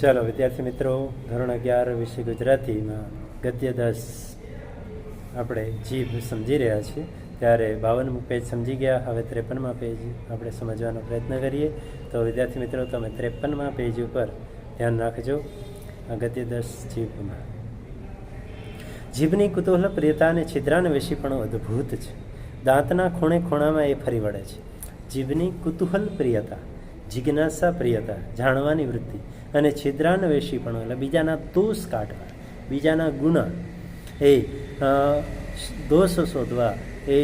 ચાલો, વિદ્યાર્થી મિત્રો, ધોરણ અગિયાર વિષય ગુજરાતીમાં ગદ્યદાસ આપણે જીભ સમજી રહ્યા છીએ. ત્યારે બાવનમું પેજ સમજી ગયા, હવે ત્રેપનમાં પેજ આપણે સમજવાનો પ્રયત્ન કરીએ. તો વિદ્યાર્થી મિત્રો, તમે ત્રેપનમાં પેજ ઉપર ધ્યાન રાખજો આ ગદ્યદાસ જીભમાં. જીભની કુતૂહલ, પ્રિયતા અને છિદ્રાન્વેષી પણ અદ્ભુત છે. દાંતના ખૂણે ખૂણામાં એ ફરી વળે છે. જીભની કુતૂહલ, પ્રિયતા, જિજ્ઞાસા, પ્રિયતા, જાણવાની વૃત્તિ અને છિદ્રાન્વેષી પણ એટલે બીજાના દોષ કાઢવા, બીજાના ગુના એ દોષ શોધવા એ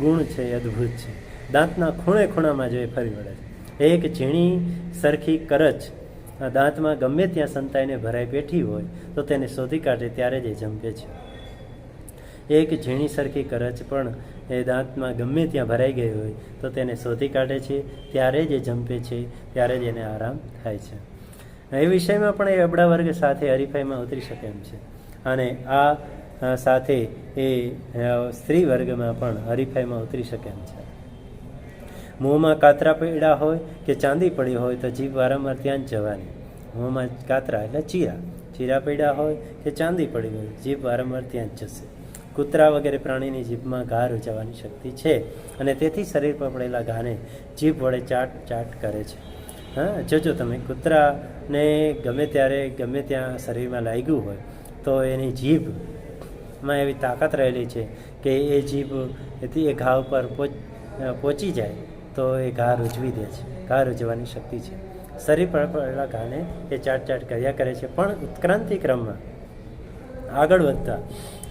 ગુણ છે અદ્ભુત છે. દાંતના ખૂણે ખૂણામાં જો એ ફરી વળે છે. એક ઝીણી સરખી કરચ દાંતમાં ગમે ત્યાં સંતાઈને ભરાઈ બેઠી હોય, તો તેને શોધી કાઢે, ત્યારે જ એ જંપે છે. એક ઝીણી સરખી કરચ પણ એ દાંતમાં ગમે ત્યાં ભરાઈ ગઈ હોય, તો તેને શોધી કાઢે છે, ત્યારે જ એ જંપે છે, ત્યારે જ એને આરામ થાય છે. એ વિષયમાં પણ એ અબડા વર્ગ સાથે હરીફાઈમાં ઉતરી શકે એમ છે. અને આ સાથે એ સ્ત્રી વર્ગમાં પણ હરીફાઈમાં ઉતરી શકે એમ છે. મોંમાં કાતરા પીડા હોય કે ચાંદી પડી હોય તો જીભ વારંવાર ત્યાં જ જવાની. મોંમાં કાતરા એટલે ચીરા. ચીરા પીડા હોય કે ચાંદી પડી હોય, જીભ વારંવાર ત્યાં જ જશે. કૂતરા વગેરે પ્રાણીની જીભમાં ઘા રૂજાવાની શક્તિ છે અને તેથી શરીર પર પડેલા ઘાને જીભ વડે ચાટ ચાટ કરે છે. હા, જોજો તમે, કૂતરાને ગમે ત્યારે, ગમે ત્યાં શરીરમાં લાગ્યું હોય, તો એની જીભમાં એવી તાકાત રહેલી છે કે એ જીભ એ ઘા ઉપર પહોંચી જાય, તો એ ઘા રૂજવી દે છે, ઘા રૂજવાની શક્તિ છે. શરીર પર પડેલા ઘાને એ ચાટ ચાટ કર્યા કરે છે, પણ ઉત્ક્રાંતિ ક્રમમાં આગળ વધતા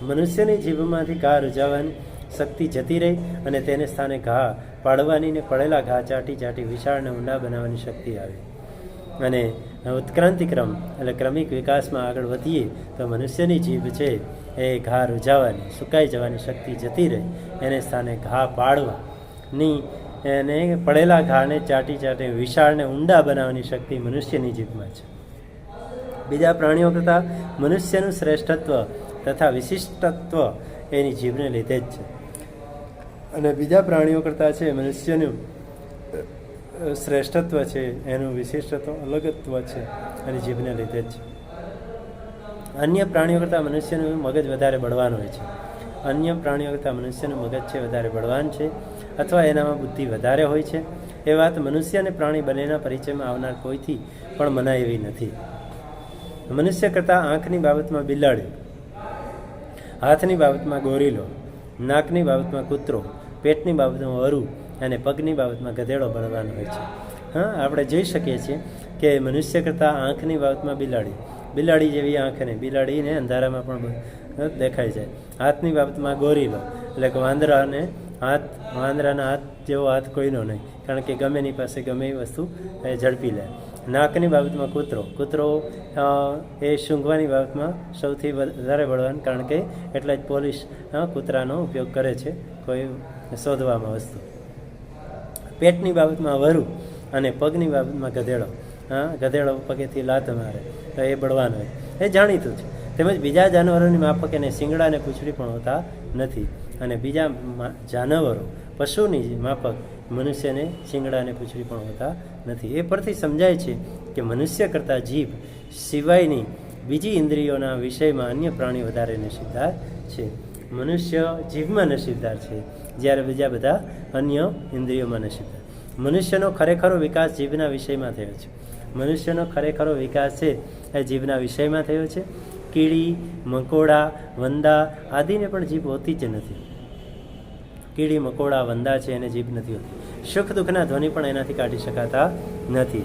મનુષ્યની જીભમાંથી ઘા રૂજાવાની શક્તિ જતી રહી અને તેને સ્થાને ઘા પાડવાની ને પડેલા ઘા ચાટી ચાટી વિશાળને ઊંડા બનાવવાની શક્તિ આવે. અને ઉત્ક્રાંતિ ક્રમ એટલે ક્રમિક વિકાસમાં આગળ વધીએ તો મનુષ્યની જીભ છે એ ઘા રૂજાવાની સુકાઈ જવાની શક્તિ જતી રહે, એને સ્થાને ઘા પાડવાની. એને પડેલા ઘાને ચાટી ચાટી વિશાળને ઊંડા બનાવવાની શક્તિ મનુષ્યની જીભમાં છે. બીજા પ્રાણીઓ કરતાં મનુષ્યનું શ્રેષ્ઠત્વ તથા વિશિષ્ટત્વ એની જીભને લીધે જ છે. અને બીજા પ્રાણીઓ કરતાં છે, મનુષ્યનું શ્રેષ્ઠત્વ છે, એનું વિશિષ્ટત્વ અલગત્વ છે અને જીભને લીધે જ. છે અન્ય પ્રાણીઓ કરતાં મનુષ્યનું મગજ વધારે બળવાન હોય છે. અન્ય પ્રાણીઓ કરતાં મનુષ્યનું મગજ છે, વધારે બળવાન છે અથવા એનામાં બુદ્ધિ વધારે હોય છે. એ વાત મનુષ્ય અને પ્રાણી બંનેના પરિચયમાં આવનાર કોઈથી પણ મનાય એવી નથી. મનુષ્ય કરતાં આંખની બાબતમાં બિલાડી, હાથની બાબતમાં ગોરીલો, નાકની બાબતમાં કૂતરો પેટની બાબતમાં વરુ અને પગની બાબતમાં ગધેડો ભરવાનો હોય છે. હા, આપણે જોઈ શકીએ છીએ કે મનુષ્ય કરતાં આંખની બાબતમાં બિલાડી બિલાડી જેવી આંખને, બિલાડીને અંધારામાં પણ દેખાય જાય હાથની બાબતમાં ગોરીલો એટલે કે વાંદરાને હાથ, વાંદરાના હાથ જેવો હાથ કોઈનો નહીં, કારણ કે ગમે એની પાસે ગમે એ વસ્તુ એ ઝડપી લે. નાકની બાબતમાં કૂતરો કૂતરો એ સૂંઘવાની બાબતમાં સૌથી વધારે બળવાન કારણ કે એટલે જ પોલીસ કૂતરાનો ઉપયોગ કરે છે. કોઈ શોધવામાં વસ્તુ. પેટની બાબતમાં વરુ અને પગની બાબતમાં ગધેડો. હા, ગધેડો પગેથી લાત મારે. તો એ બળવાન હોય. એ જાણીતું છે. તેમજ બીજા જાનવરોની માફક એને શિંગડા અને પૂંછડી પણ હોતા નથી. અને બીજા જાનવરો પશુની માફક મનુષ્યને શિંગડા અને પૂંછડી પણ હોતા નથી. એ પરથી સમજાય છે કે મનુષ્ય કરતાં જીભ સિવાયની બીજી ઇન્દ્રિયોના વિષયમાં અન્ય પ્રાણી વધારે નસીબદાર છે. મનુષ્ય જીભમાં નસીબદાર છે. જ્યારે બીજા બધા અન્ય ઇન્દ્રિયોમાં નસીબદાર મનુષ્યનો ખરેખરો વિકાસ જીભના વિષયમાં થયો છે. મનુષ્યનો ખરેખરો વિકાસ છે એ જીભના વિષયમાં થયો છે. કીડી, મકોડા, વંદા આદિને પણ જીભ હોતી જ નથી. કીડી, મકોડા, વંદા છે એને જીભ નથી હોતી. સુખ દુઃખના ધ્વનિ પણ એનાથી કાઢી શકાતા નથી.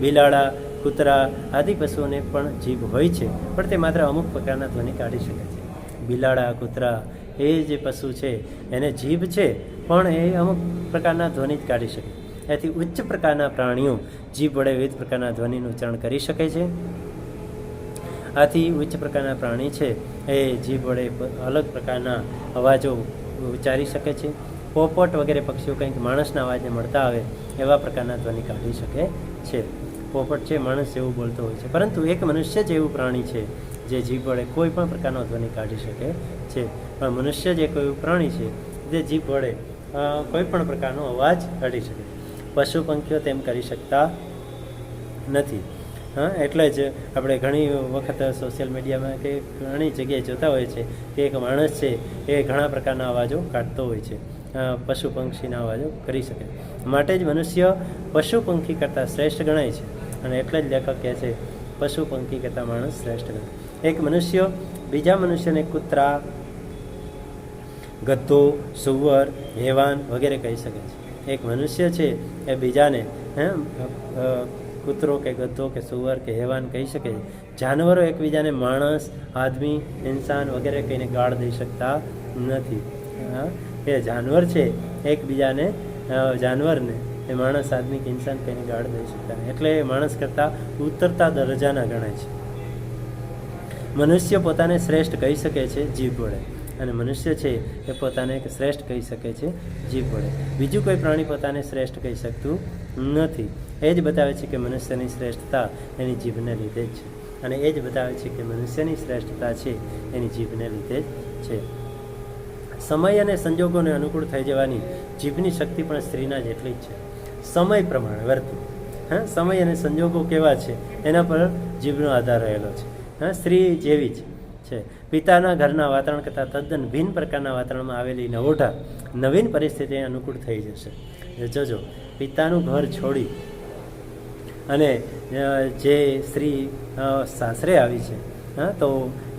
બિલાડા, કૂતરા આદિ પશુઓને પણ જીભ હોય છે, પણ તે માત્ર અમુક પ્રકારના ધ્વનિ કાઢી શકે છે. બિલાડા, કૂતરા એ જે પશુ છે, એને જીભ છે, પણ એ અમુક પ્રકારના ધ્વનિ જ કાઢી શકે. એથી ઉચ્ચ પ્રકારના પ્રાણીઓ જીભ વડે વિવિધ પ્રકારના ધ્વનિનું ઉચ્ચારણ કરી શકે છે. આથી ઉચ્ચ પ્રકારના પ્રાણી છે, એ જીભ વડે અલગ પ્રકારના અવાજો ઉચ્ચારી શકે છે. પોપટ વગેરે પક્ષીઓ કંઈક માણસના અવાજને મળતા આવે, એવા પ્રકારના ધ્વનિ કાઢી શકે છે. પોપટ છે, માણસ જેવું બોલતો હોય છે. પરંતુ એક મનુષ્ય જેવું પ્રાણી છે, જે જીભ વડે કોઈ પણ પ્રકારનો ધ્વનિ કાઢી શકે છે. પણ મનુષ્ય જે કોઈ પ્રાણી છે, જે જીભ વડે કોઈ પણ પ્રકારનો અવાજ કાઢી શકે. પશુ પંખીઓ તેમ કરી શકતા નથી. હા, એટલે જ આપણે ઘણી વખત સોશિયલ મીડિયામાં કે ઘણી જગ્યાએ જોતા હોય છે કે એક માણસ છે એ ઘણા પ્રકારના અવાજો કાઢતો હોય છે. પશુ પંક્ષીના અવાજો કરી શકે. માટે જ મનુષ્ય પશુ પંખી કરતાં શ્રેષ્ઠ ગણાય છે. અને એટલે જ લેખક કહે છે, પશુ પંખી કરતાં માણસ શ્રેષ્ઠ ગણાય. એક મનુષ્ય બીજા મનુષ્યને કૂતરા ગદ્દો, સુવર, હેવાન વગેરે કહી શકે છે. એક મનુષ્ય છે એ બીજાને, હે કૂતરો કે ગદ્દો કે સુવર કે હેવાન કહી શકે. છે જાનવરો એકબીજાને માણસ, આદમી, ઇન્સાન વગેરે કહીને ગાળ દઈ શકતા નથી. હા? એ જાનવર છે, એકબીજાને જાનવરને એ માણસ, આદમી કે ઇન્સાન કહીને ગાળ દઈ શકતા એટલે એ માણસ કરતાં ઉતરતા દરજાના ગણાય છે. મનુષ્ય પોતાને શ્રેષ્ઠ કહી શકે છે, જીભ વડે. અને મનુષ્ય છે એ પોતાને એક શ્રેષ્ઠ કહી શકે છે, જીભ વડે. બીજું કોઈ પ્રાણી પોતાને શ્રેષ્ઠ કહી શકતું નથી. એ જ બતાવે છે કે મનુષ્યની શ્રેષ્ઠતા એની જીભને લીધે જ છે. અને એ જ બતાવે છે કે મનુષ્યની શ્રેષ્ઠતા છે એની જીભને લીધે જ છે. સમય અને સંજોગોને અનુકૂળ થઈ જવાની જીભની શક્તિ પણ સ્ત્રીના જેટલી જ છે. સમય પ્રમાણે વર્તવું. હા, સમય અને સંજોગો કેવા છે? એના પર જીભનો આધાર રહેલો છે. હા, સ્ત્રી જેવી જ છે. પિતાના ઘરના વાતાવરણ કરતાં તદ્દન ભિન્ન પ્રકારના વાતાવરણમાં આવેલી નવોઢા નવીન પરિસ્થિતિને અનુકૂળ થઈ જશે. જોજો, પિતાનું ઘર છોડી અને જે સ્ત્રી સાસરે આવી છે હા તો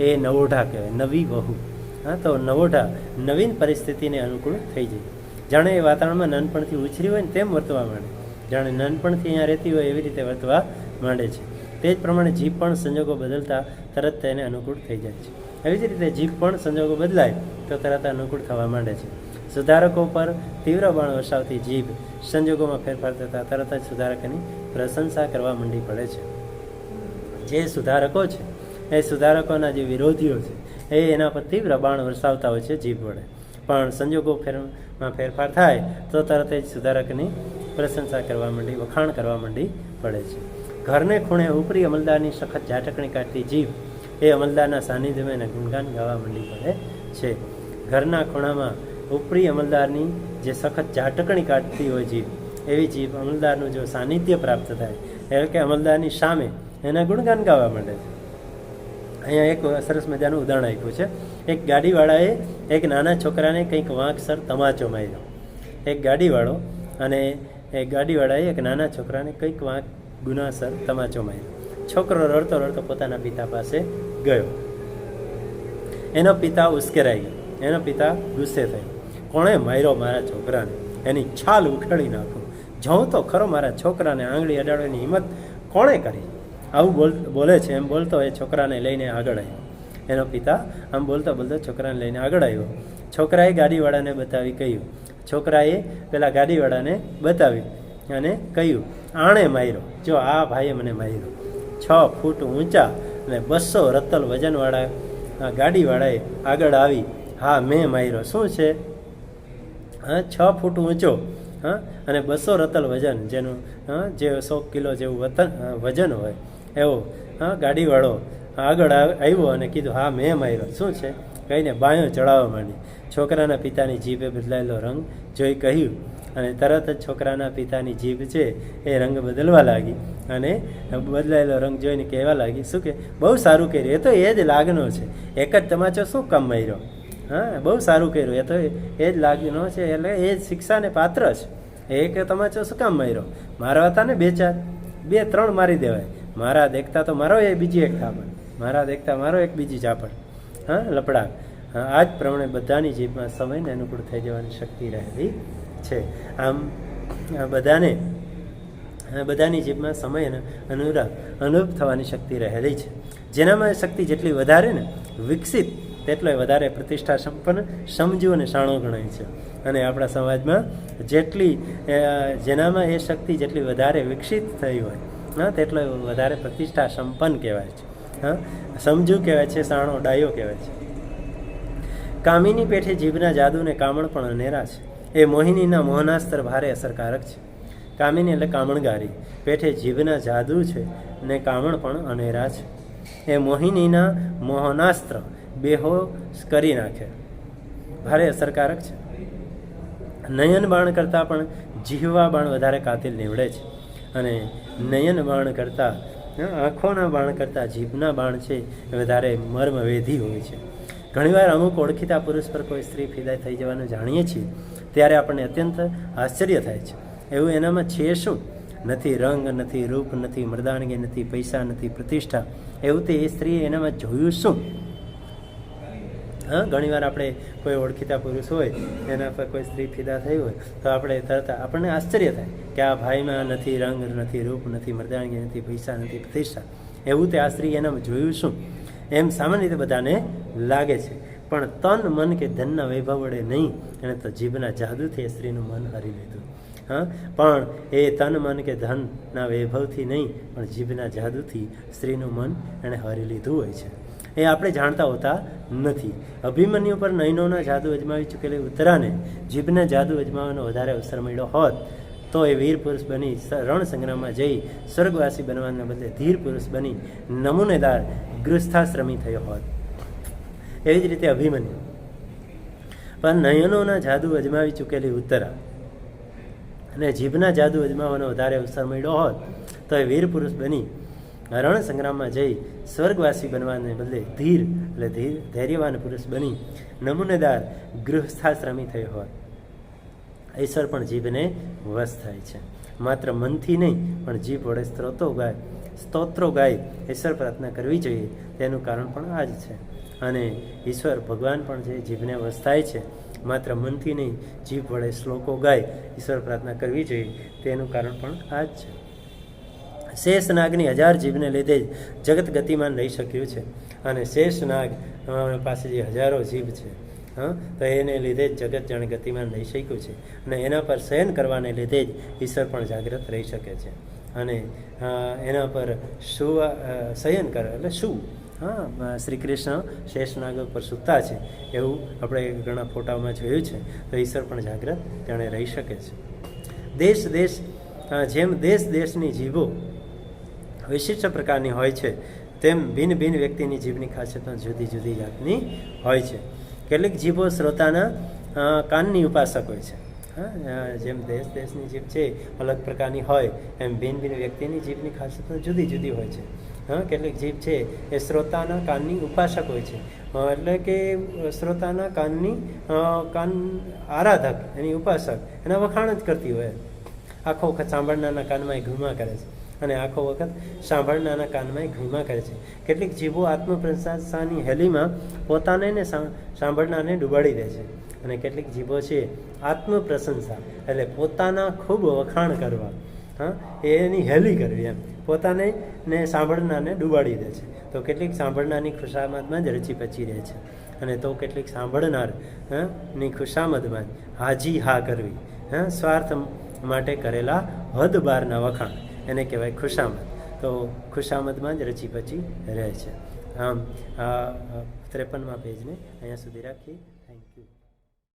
એ નવોઢા કહેવાય, નવી વહુ. હા તો નવોઢા નવીન પરિસ્થિતિને અનુકૂળ થઈ જાય. જાણે એ વાતાવરણમાં નાનપણથી ઉછરી હોય ને તેમ વર્તવા માંડે. જાણે નાનપણથી અહીંયા રહેતી હોય એવી રીતે વર્તવા માંડે છે. તે જ પ્રમાણે જીભ પણ સંજોગો બદલતા તરત તેને અનુકૂળ થઈ જાય છે. એવી જ રીતે જીભ પણ સંજોગો બદલાય તો તરત અનુકૂળ થવા માંડે છે. સુધારકો પર તીવ્ર બાણ વસાવતી જીભ સંજોગોમાં ફેરફાર થતાં તરત જ સુધારકની પ્રશંસા કરવા માંડી પડે છે. જે સુધારકો છે, એ સુધારકોના જે વિરોધીઓ છે, એ એના પર તીવ્ર બાણ વરસાવતા હોય છે જીભ વડે. પણ સંજોગો ફેરમાં ફેરફાર થાય તો તરત જ સુધારકની પ્રશંસા કરવા માંડી, વખાણ કરવા માંડી પડે છે. ઘરને ખૂણે ઉપરી અમલદારની સખત ઝાટકણી કાઢતી જીભ એ અમલદારના સાનિધ્યમાં એને ગુણગાન ગાવા માંડી પડે છે. ઘરના ખૂણામાં ઉપરી અમલદારની જે સખત ઝાટકણી કાઢતી હોય જીભ, એવી જીભ અમલદારનું જો સાનિધ્ય પ્રાપ્ત થાય એટલે કે અમલદારની સામે એના ગુણગાન ગાવા માંડે છે. અહીંયા એક સરસ મજાનું ઉદાહરણ આપ્યું છે. એક ગાડીવાળાએ એક નાના છોકરાને કંઈક વાંકસર તમાચો માર્યો. એક ગાડીવાળો અને એક ગાડીવાળાએ એક નાના છોકરાને કંઈક વાંક ગુનાસર તમાચો માર્યો. છોકરો રડતો રડતો પોતાના પિતા પાસે ગયો. એનો પિતા ઉશ્કેરાઈ ગયો. એનો પિતા ગુસ્સે થયો. કોણે માર્યો મારા છોકરાને? એની છાલ ઉખેડી નાખો. જઉં તો ખરો મારા છોકરાને આંગળી અડાડવાની હિંમત કોણે કરી? આવું બોલ, બોલે છે એમ બોલતો એ છોકરાને લઈને આગળ આવ્યો. એનો પિતા આમ બોલતો બોલતો છોકરાને લઈને આગળ આવ્યો. છોકરાએ ગાડીવાળાને બતાવી કહ્યું. છોકરાએ પેલા ગાડીવાળાને બતાવી અને કહ્યું, આણે માર્યો. જો આ ભાઈએ મને માર્યો. છ ફૂટ ઊંચા અને બસો રત્તલ વજનવાળા ગાડીવાળાએ આગળ આવી, હા, મેં માર્યો. શું છે? હા, છ ફૂટ ઊંચો. હા, અને બસો રતલ વજન, જેનું, હા, જે સો કિલો જેવું વતન વજન હોય. એવો. હા, ગાડીવાળો. આગળ આવ્યો અને કીધું, હા, મેં માર્યો. શું છે? કહીને બાયો ચડાવવા માંડી. છોકરાના પિતાની જીભે બદલાયેલો રંગ જોઈ કહ્યું અને તરત જ છોકરાના પિતાની જીભ છે એ રંગ બદલવા લાગી અને બદલાયેલો રંગ જોઈને કહેવા લાગી, શું કે, બહુ સારું કર્યું, એ તો એ જ લાગનો છે. એક જ તમાચો શું કામ માર્યો? હા, બહુ સારું કર્યું, એ તો એ જ લાગનો છે, એટલે એ જ શિક્ષાને પાત્ર છે. એક તમાચો શું કામ માર્યો? મારવા હતા ને બે ચાર, બે ત્રણ મારી દેવાય. મારા દેખતા તો મારો એ બીજી એક થાપડ મારા દેખતા મારો એક બીજી ચાપણ હા, લપડા. આ જ પ્રમાણે બધાની જીભમાં સમયને અનુકૂળ થઈ જવાની શક્તિ રહેલી છે. આમ બધાને બધાની જીભમાં સમય અને અનુરાગ, અનુરૂપ થવાની શક્તિ રહેલી છે. જેનામાં શક્તિ જેટલી વધારે ને વિકસિત, તેટલો વધારે પ્રતિષ્ઠા સંપન્ન, સમજુ અને શાણો ગણાય છે. અને આપણા સમાજમાં જેટલી જેનામાં એ શક્તિ જેટલી વધારે વિકસિત થઈ હોય, હા, તેટલો વધારે પ્રતિષ્ઠા સંપન્ન કહેવાય છે. હા, સમજુ કહેવાય છે શાણો ડાયો કહેવાય છે. કામિની પેઠે જીભના જાદુને કામણ પણ અનેરા છે. એ મોહિનીના મોહનાસ્ત્ર ભારે અસરકારક છે. કામિની એટલે કામણગારી. પેઠે જીભના જાદુ છે ને કામણ પણ અનેરા છે. એ મોહિનીના મોહનાસ્ત્ર બેહોશ કરી નાખે. ભારે અસરકારક છે. નયન બાણ કરતાં પણ જીહવા બાણ વધારે કાતિલ નીવડે છે. અને નયન બાણ કરતાં આંખોના બાણ કરતાં જીભના બાણ છે એ વધારે મર્મવેધી હોય છે. ઘણીવાર અમુક ઓળખીતા પુરુષ પર કોઈ સ્ત્રી ફિદા થઈ જવાનું જાણીએ છીએ. ત્યારે આપણને અત્યંત આશ્ચર્ય થાય છે. એવું એનામાં છે શું? નથી રંગ, નથી રૂપ, નથી મર્દાનગી, નથી પૈસા, નથી પ્રતિષ્ઠા. એવું તે એ સ્ત્રીએ એનામાં જોયું શું? હા, ઘણીવાર આપણે કોઈ ઓળખીતા પુરુષ હોય, એના પર કોઈ સ્ત્રી ફિદા થઈ હોય, તો આપણે તરત આપણને આશ્ચર્ય થાય કે આ ભાઈમાં નથી રંગ, નથી રૂપ, નથી મર્દાનગી, નથી પૈસા, નથી પ્રતિષ્ઠા. એવું તે આ સ્ત્રી એનામાં જોયું શું? એમ સામાન્ય રીતે બધાને લાગે છે. પણ તન મન કે ધનના વૈભવ વડે નહીં. એણે તો જીભના જાદુથી એ સ્ત્રીનું મન હરી લીધું. હા? પણ એ તન મન કે ધનના વૈભવથી નહીં, પણ જીભના જાદુથી સ્ત્રીનું મન એણે હરી લીધું હોય છે. એ આપણે જાણતા હોતા નથી. અભિમન્યુ પર નયનોના જાદુ અજમાવી ચૂકેલી ઉત્તરાને જીભના જાદુ અજમાવવાનો વધારે અવસર મળ્યો હોત, તો એ વીર પુરુષ બની રણ સંગ્રામમાં જઈ સ્વર્ગવાસી બનવાના બદલે ધીર પુરુષ બની નમૂનેદાર ગૃહસ્થાશ્રમી થયો હોત. એવી જ રીતે અભિમન્યુ. પણ નયનોના જાદુ અજમાવી ચૂકેલી ઉત્તરા અને જીભના જાદુ અજમાવવાનો વધારે અવસર મળ્યો હોત, તો એ વીર પુરુષ બની રણ સંગ્રામમાં જઈ સ્વર્ગવાસી બનવાને બદલે ધીર એટલે ધીર, ધૈર્યવાન પુરુષ બની નમૂનેદાર ગૃહસ્થાશ્રમી થયો હોત. ઈશ્વર પણ જીભને વશ થાય છે. માત્ર મનથી નહીં, પણ જીભ વડે સ્ત્રોતો ગાય, સ્તોત્રો ગાય ઈશ્વર પ્રાર્થના કરવી જોઈએ. તેનું કારણ પણ આ જ છે. અને ઈશ્વર ભગવાન પણ જે જીભને વસ્તાય છે. માત્ર મનથી નહીં, જીભ વડે શ્લોકો ગાય, ઈશ્વર પ્રાર્થના કરવી જોઈએ. તેનું કારણ પણ આ જ છે. શેષ નાગની હજાર જીભને લીધે જ જગત ગતિમાન રહી શક્યું છે. અને શેષ નાગ પાસે જે હજારો જીભ છે, હા, તો એને લીધે જ જગત જાણે ગતિમાન રહી શક્યું છે. અને એના પર શયન કરવાને લીધે જ ઈશ્વર પણ જાગૃત રહી શકે છે. અને એના પર શું શયન કરે, એટલે શું? હા શ્રી કૃષ્ણ શેષનાગ પર સૂતા છે. એવું આપણે ઘણા ફોટાઓમાં જોયું છે. તો ઈશ્વર પણ જાગૃત તેણે રહી શકે છે. દેશ દેશ જેમ દેશ, દેશની જીભો વિશિષ્ટ પ્રકારની હોય છે, તેમ ભિન્ન ભિન્ન વ્યક્તિની જીભની ખાસિયતો જુદી જુદી જાતની હોય છે. કેટલીક જીભો શ્રોતાના કાનની ઉપાસક હોય છે. હા જેમ દેશ, દેશની જીભ છે, અલગ પ્રકારની હોય, એમ ભિન્ન ભિન્ન વ્યક્તિની જીભની ખાસિયતો જુદી જુદી હોય છે. હા, કેટલીક જીભ છે, એ શ્રોતાના કાનની ઉપાસક હોય છે. એટલે કે શ્રોતાના કાનની કાન આરાધક, એની ઉપાસક, એના વખાણ જ કરતી હોય. આખો વખત સાંભળનારના કાનમાં ઘૂમા કરે છે. અને આખો વખત સાંભળનારના કાનમાં ઘૂમા કરે છે. કેટલીક જીભો આત્મપ્રશંસાની હેલીમાં પોતાને ને સાંભળનારને ડૂબાડી દે છે. અને કેટલીક જીભો છે, આત્મપ્રશંસા, એટલે પોતાના ખૂબ વખાણ કરવા. હા, એની હેલી કરવી એમ. પોતાને ને સાંભળનારને ડૂબાડી દે છે. તો કેટલીક સાંભળનારની ખુશામતમાં જ રચી પચી રહે છે. અને તો કેટલીક સાંભળનારની ખુશામતમાં જ હાજી હા કરવી, હા, સ્વાર્થ માટે કરેલા હદ બારના વખાણ, એને કહેવાય ખુશામત. તો ખુશામતમાં જ રચી પચી રહે છે. આમ ત્રેપનમાં પેજને અહીંયા સુધી રાખી